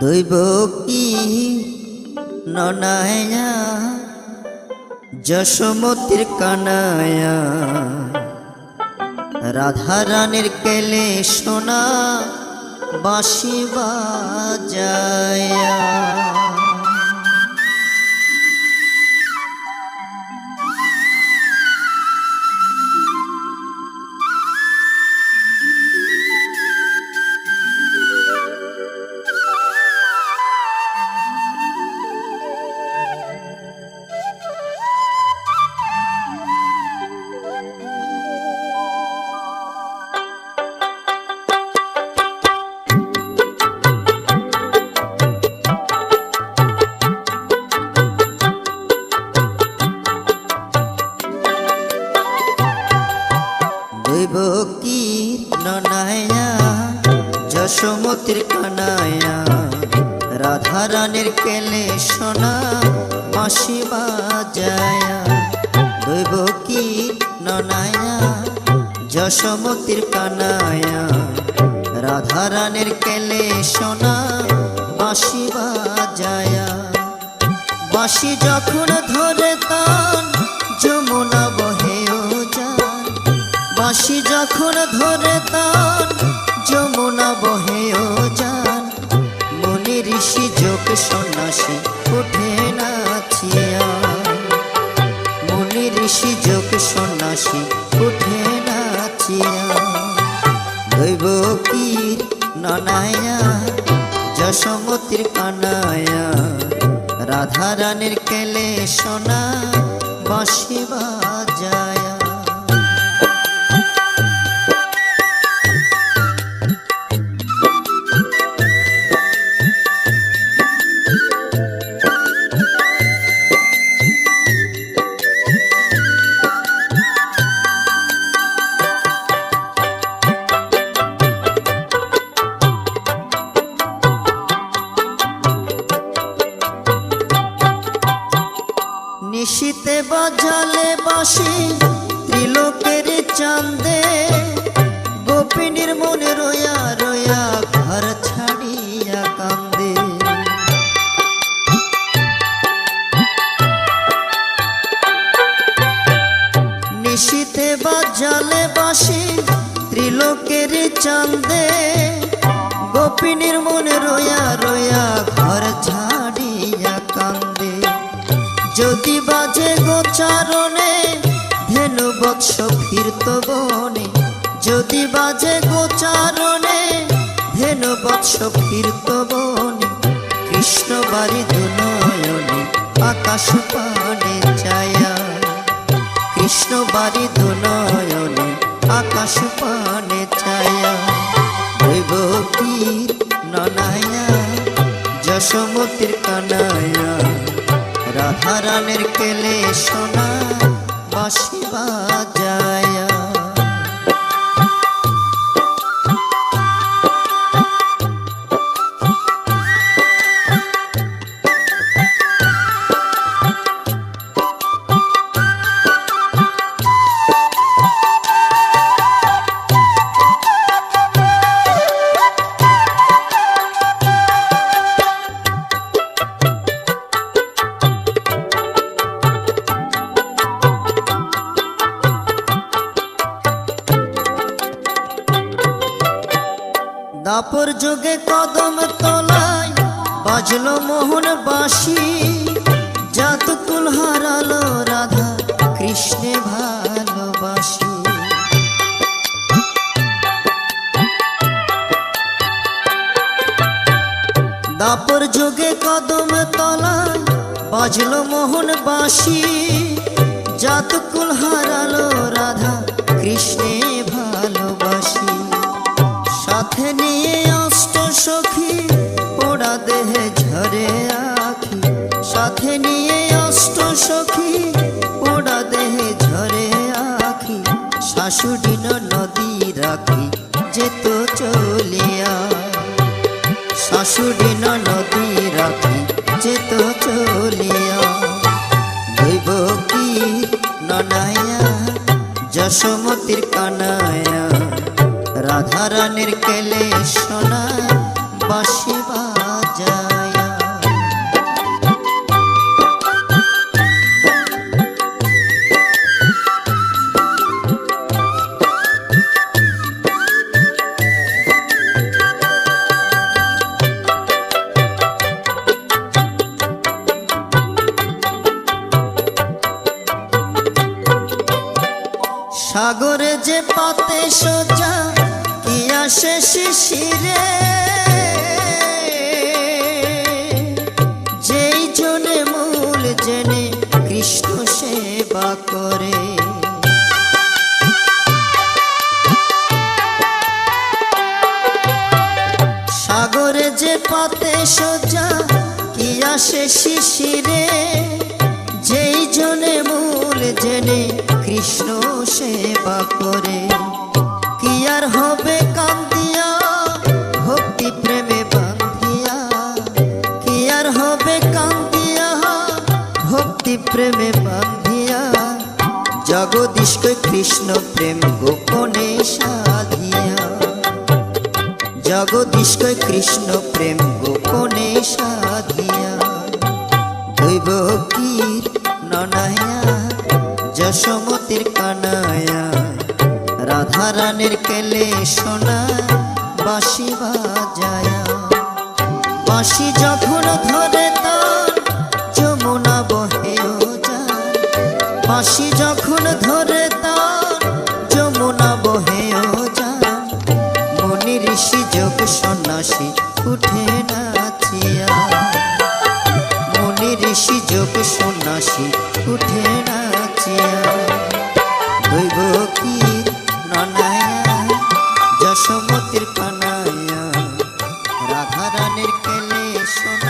দৈব কি ননায়া যশোমতির কানায়া। রাধা রানীর কেলে সোনা বাঁশি বাজায়া। যশোমতির কানায়া রাধা রানীর কেলে সোনা বাঁশি বাজায়া। দৈব কি ননায়া যশোমতির কানায়া রাধা রানীর কেলে সোনা বাঁশি বাজায়া। বাঁশি যখন ধরে তান, যমুনা বহেও যায় বাঁশি যখন ধরে তান যমুনা বহেও যান মনি ঋষি যোগ সন্ন্যাসী, উঠে নাচিয়া মনি ঋষি যোগ সন্ন্যাসী, উঠে নাচিয়া দৈব কীর ননায়া, যশোমতির কানায়া। রাধা রানীর কেলে সোনা, বাঁশি বাজায়া। বাজালে বাসি ত্রিলোকের চান্দে। গোপিনীর মনে রয়া রয়া ঘর ছাড়িয়া কান্দে। নিশিতে বাজালে বাসি ত্রিলোকের চান্দে। গোপিনীর মনে রয়া রয়া ঘর ছাড়িয়া বাজে গোচারণে ধেনু বৎস ফিরত বনে। যদি বাজে গোচারণে ধেনু বৎস ফিরত বনে। কৃষ্ণ বাড়ি দুনয়নে, আকাশ পানে ছায়া। কৃষ্ণ বাড়ি দুনয়নে, আকাশ পানে দৈব পীর ননায়া, যশোমতির কানায়া। রাধা রানের কেলে সোনা বাঁশি যুগে কদম তলায় বাজলো মোহন বাঁশি। জাতকুল হারালো রাধা কৃষ্ণে ভালোবাসি। দাপর যুগে কদম তলায় বাজলো মোহন বাঁশি। জাতকুল হারালো রাধা কৃষ্ণে ভালোবাসি সাথে নিয়ে অষ্ট সখী, পোড়া দেহে ঝরে আখি। সাথে নিয়ে অষ্ট সখী, পোড়া দেহে ঝরে আখি। শাশুড়ি নদী রাখি যেত চলিয়া শাশুড়ি নদী রাখি যেত চলিয়া দৈব কি ননায়া, যশোমতির কানায়া। রাধারানীর কেলে সোনা বাসি সাগরে যে পাতে সোজা কি আসে শিশিরে যেই জনে মূল জেনে কৃষ্ণ সেবা করে। সাগরে যে পাতে সোজা কি আসে শিশিরে যেই জনে মূল জেনে কৃষ্ণ সেবা করে। ভক্তি প্রেমে বান্ধিয়া জগদীশকে কৃষ্ণ প্রেম গোপনে সাধিয়া। জগদীশকে কৃষ্ণ প্রেম গোপনে সাধিয়া। দৈব কীর ননায়া যশমতির কানায়া রাধা রানীর কেলে সোনা বাঁশি যোগ সন্ন্যাসী উঠে নাচিয়া। মনি ঋষি যোগ সন্ন্যাসী উঠে নাচিয়া। দৈব কি ননায়া, যশমতির কানায়া রাধা রানীর কেলে সোনা